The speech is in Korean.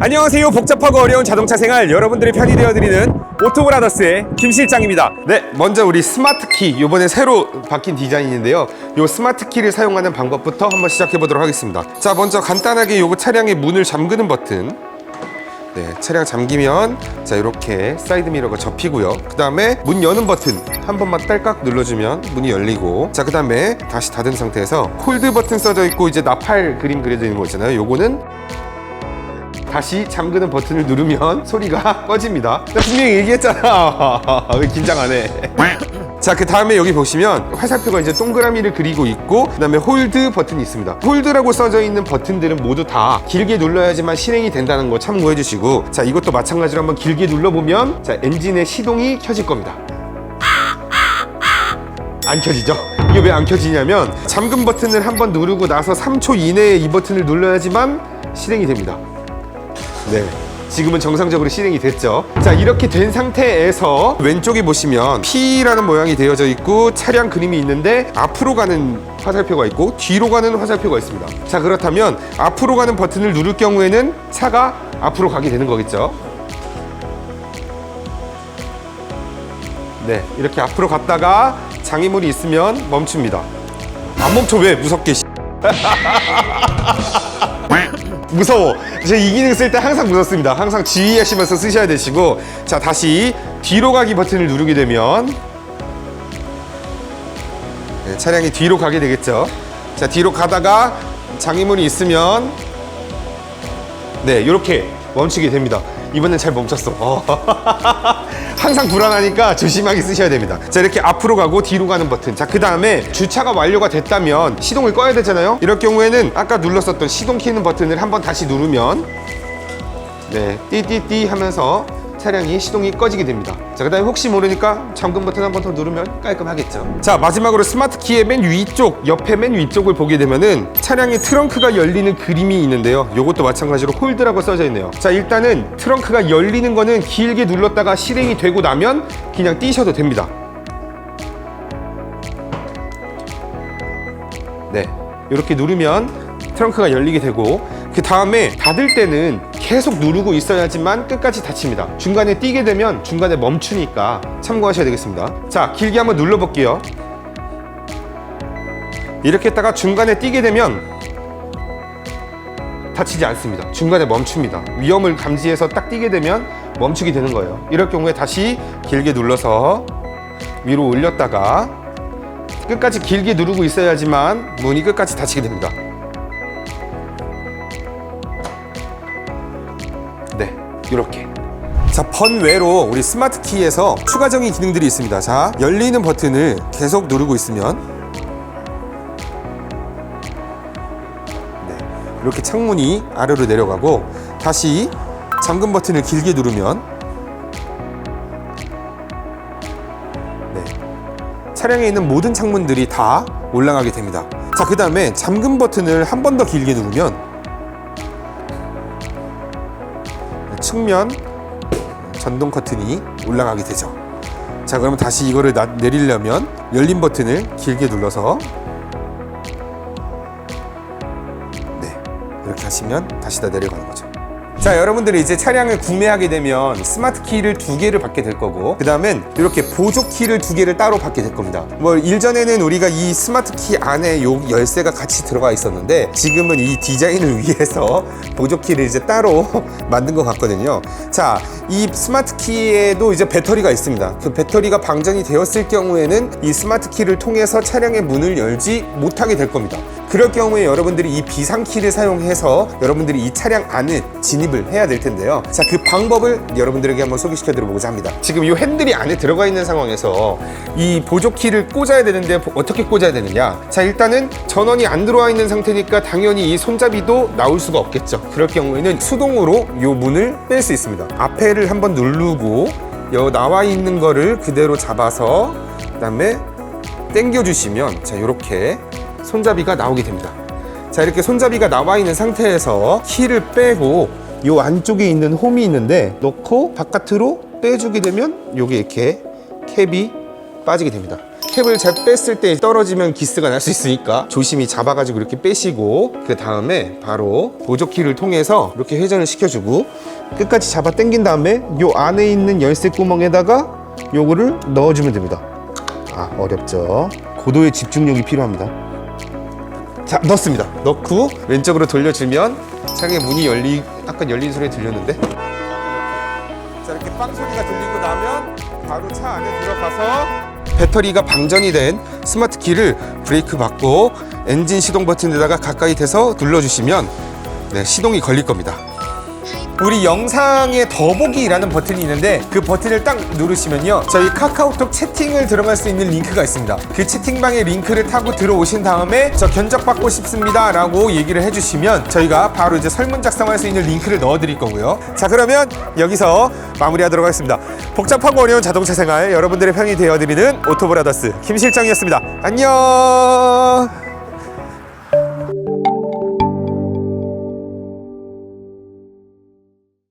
안녕하세요. 복잡하고 어려운 자동차 생활 여러분들이 편히 되어드리는 오토브라더스의 김 실장입니다. 네, 먼저 우리 스마트키 이번에 새로 바뀐 디자인인데요. 이 스마트키를 사용하는 방법부터 한번 시작해 보도록 하겠습니다. 자, 먼저 간단하게 이 차량의 문을 잠그는 버튼. 네, 차량 잠기면 자 이렇게 사이드 미러가 접히고요. 그 다음에 문 여는 버튼 한 번만 딸깍 눌러주면 문이 열리고 자 그 다음에 다시 닫은 상태에서 홀드 버튼 써져 있고 이제 나팔 그림 그려져 있는 거 있잖아요. 요거는 다시 잠그는 버튼을 누르면 소리가 꺼집니다. 나 분명히 얘기했잖아. 왜 긴장 안 해? 자, 그 다음에 여기 보시면 화살표가 이제 동그라미를 그리고 있고, 그 다음에 홀드 버튼이 있습니다. 홀드라고 써져 있는 버튼들은 모두 다 길게 눌러야지만 실행이 된다는 거 참고해 주시고, 자, 이것도 마찬가지로 한번 길게 눌러보면, 자, 엔진의 시동이 켜질 겁니다. 안 켜지죠? 이게 왜 안 켜지냐면, 잠금 버튼을 한번 누르고 나서 3초 이내에 이 버튼을 눌러야지만 실행이 됩니다. 네. 지금은 정상적으로 실행이 됐죠. 자, 이렇게 된 상태에서 왼쪽에 보시면 P라는 모양이 되어져 있고 차량 그림이 있는데 앞으로 가는 화살표가 있고 뒤로 가는 화살표가 있습니다. 자, 그렇다면 앞으로 가는 버튼을 누를 경우에는 차가 앞으로 가게 되는 거겠죠. 네, 이렇게 앞으로 갔다가 장애물이 있으면 멈춥니다. 안 멈춰 왜? 무섭게. 씨. 무서워. 제이 기능 쓸 때 항상 무섭습니다. 항상 주의하시면서 쓰셔야 되시고 자 다시 뒤로 가기 버튼을 누르게 되면 네, 차량이 뒤로 가게 되겠죠. 자 뒤로 가다가 장애물이 있으면 네 이렇게 멈추게 됩니다. 이번엔 잘 멈췄어. 어. 항상 불안하니까 조심하게 쓰셔야 됩니다. 자 이렇게 앞으로 가고 뒤로 가는 버튼. 자 그 다음에 주차가 완료가 됐다면 시동을 꺼야 되잖아요. 이럴 경우에는 아까 눌렀었던 시동 키는 버튼을 한번 다시 누르면 네 띠띠띠 하면서 차량이 시동이 꺼지게 됩니다. 자, 그 다음에 혹시 모르니까 잠금 버튼 한 번 더 누르면 깔끔하겠죠. 자, 마지막으로 스마트 키의 맨 위쪽, 옆에 맨 위쪽을 보게 되면은 차량의 트렁크가 열리는 그림이 있는데요. 요것도 마찬가지로 홀드라고 써져 있네요. 자, 일단은 트렁크가 열리는 거는 길게 눌렀다가 실행이 되고 나면 그냥 띄셔도 됩니다. 네. 이렇게 누르면 트렁크가 열리게 되고 그 다음에 닫을 때는 계속 누르고 있어야지만 끝까지 닫힙니다. 중간에 띄게 되면 중간에 멈추니까 참고하셔야 되겠습니다. 자, 길게 한번 눌러 볼게요. 이렇게 했다가 중간에 띄게 되면 닫히지 않습니다. 중간에 멈춥니다. 위험을 감지해서 딱 띄게 되면 멈추게 되는 거예요. 이럴 경우에 다시 길게 눌러서 위로 올렸다가 끝까지 길게 누르고 있어야지만 문이 끝까지 닫히게 됩니다. 이렇게. 자, 번외로 우리 스마트 키에서 추가적인 기능들이 있습니다. 자, 열리는 버튼을 계속 누르고 있으면 네, 이렇게 창문이 아래로 내려가고 다시 잠금 버튼을 길게 누르면 네, 차량에 있는 모든 창문들이 다 올라가게 됩니다. 자, 그 다음에 잠금 버튼을 한 번 더 길게 누르면 측면 전동 커튼이 올라가게 되죠. 자, 그러면 다시 이거를 나- 내리려면 열린 버튼을 길게 눌러서 네, 이렇게 하시면 다시 다 내려가는 거죠. 자, 여러분들이 이제 차량을 구매하게 되면 스마트 키를 두 개를 받게 될 거고, 그 다음엔 이렇게 보조 키를 두 개를 따로 받게 될 겁니다. 뭐, 일전에는 우리가 이 스마트 키 안에 요 열쇠가 같이 들어가 있었는데, 지금은 이 디자인을 위해서 보조 키를 이제 따로 만든 것 같거든요. 자, 이 스마트 키에도 이제 배터리가 있습니다. 그 배터리가 방전이 되었을 경우에는 이 스마트 키를 통해서 차량의 문을 열지 못하게 될 겁니다. 그럴 경우에 여러분들이 이 비상키를 사용해서 여러분들이 이 차량 안에 진입을 해야 될 텐데요. 자, 그 방법을 여러분들에게 한번 소개시켜 드려보고자 합니다. 지금 이 핸들이 안에 들어가 있는 상황에서 이 보조키를 꽂아야 되는데 어떻게 꽂아야 되느냐? 자, 일단은 전원이 안 들어와 있는 상태니까 당연히 이 손잡이도 나올 수가 없겠죠. 그럴 경우에는 수동으로 이 문을 뺄 수 있습니다. 앞에를 한번 누르고 여 나와 있는 거를 그대로 잡아서 그다음에 당겨 주시면 자, 이렇게 손잡이가 나오게 됩니다. 자, 이렇게 손잡이가 나와 있는 상태에서 키를 빼고 이 안쪽에 있는 홈이 있는데 넣고 바깥으로 빼주게 되면 여기 이렇게 캡이 빠지게 됩니다. 캡을 잘 뺐을 때 떨어지면 기스가 날 수 있으니까 조심히 잡아가지고 이렇게 빼시고 그 다음에 바로 보조키를 통해서 이렇게 회전을 시켜주고 끝까지 잡아 당긴 다음에 요 안에 있는 열쇠 구멍에다가 요거를 넣어주면 됩니다. 아 어렵죠. 고도의 집중력이 필요합니다. 자 넣었습니다. 넣고 왼쪽으로 돌려주면 차량의 문이 열리 약간 열린 소리 들렸는데 자 이렇게 빵 소리가 들리고 나면 바로 차 안에 들어가서 배터리가 방전이 된 스마트 키를 브레이크 받고 엔진 시동 버튼에다가 가까이 대서 눌러주시면 네, 시동이 걸릴 겁니다. 우리 영상에 더보기라는 버튼이 있는데 그 버튼을 딱 누르시면요. 저희 카카오톡 채팅을 들어갈 수 있는 링크가 있습니다. 그 채팅방에 링크를 타고 들어오신 다음에 저 견적 받고 싶습니다 라고 얘기를 해주시면 저희가 바로 이제 설문 작성할 수 있는 링크를 넣어 드릴 거고요. 자 그러면 여기서 마무리하도록 하겠습니다. 복잡하고 어려운 자동차 생활 여러분들의 편이 되어 드리는 오토브라더스 김 실장이었습니다. 안녕